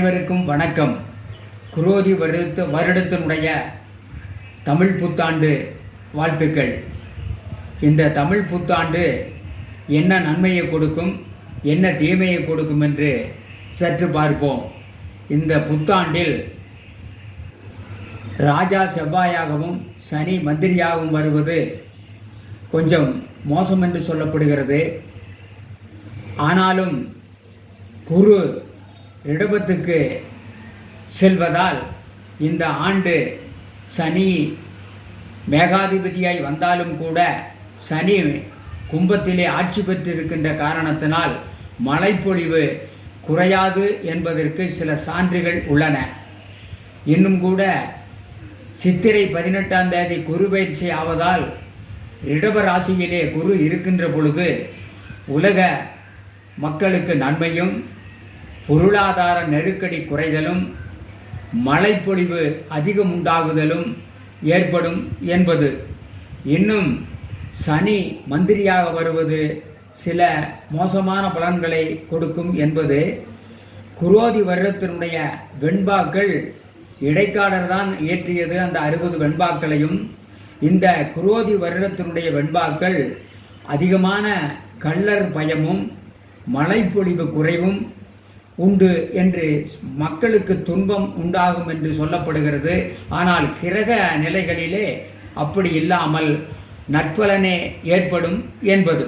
அனைவருக்கும் வணக்கம். குரோதி வருடத்து வருடத்தினுடைய தமிழ் புத்தாண்டு வாழ்த்துக்கள். இந்த தமிழ் புத்தாண்டு என்ன நன்மையை கொடுக்கும் என்ன தீமையை கொடுக்கும் என்று சற்று பார்ப்போம். இந்த புத்தாண்டில் ராஜா செவ்வாயாகவும் சனி மந்திரியாகவும் வருவது கொஞ்சம் மோசம் என்று சொல்லப்படுகிறது. ஆனாலும் குரு ரிடபத்துக்கு செல்வதால் இந்த ஆண்டு சனி மேகாதிபதியாய் வந்தாலும் கூட சனி கும்பத்திலே ஆட்சி பெற்றிருக்கின்ற காரணத்தினால் மழைப்பொழிவு குறையாது என்பதற்கு சில சான்றுகள் உள்ளன. இன்னும் கூட சித்திரை பதினெட்டாம் தேதி குரு பயிற்சி ஆவதால் ரிடப ராசியிலே குரு இருக்கின்ற பொழுது உலக மக்களுக்கு நன்மையும் பொருளாதார நெருக்கடி குறைதலும் மழைப்பொழிவு அதிகம் உண்டாகுதலும் ஏற்படும் என்பது. இன்னும் சனி மந்திரியாக வருவது சில மோசமான பலன்களை கொடுக்கும் என்பது. குரோதி வருடத்தினுடைய வெண்பாக்கள் இடைக்காடர் தான் இயற்றியது அந்த அறுபது வெண்பாக்களையும். இந்த குரோதி வருடத்தினுடைய வெண்பாக்கள் அதிகமான கள்ளர் பயமும் மழைப்பொழிவு குறைவும் உண்டு என்று மக்களுக்கு துன்பம் உண்டாகும் என்று சொல்லப்படுகிறது. ஆனால் கிரக நிலைகளிலே அப்படி இல்லாமல் நட்பலனே ஏற்படும் என்பது.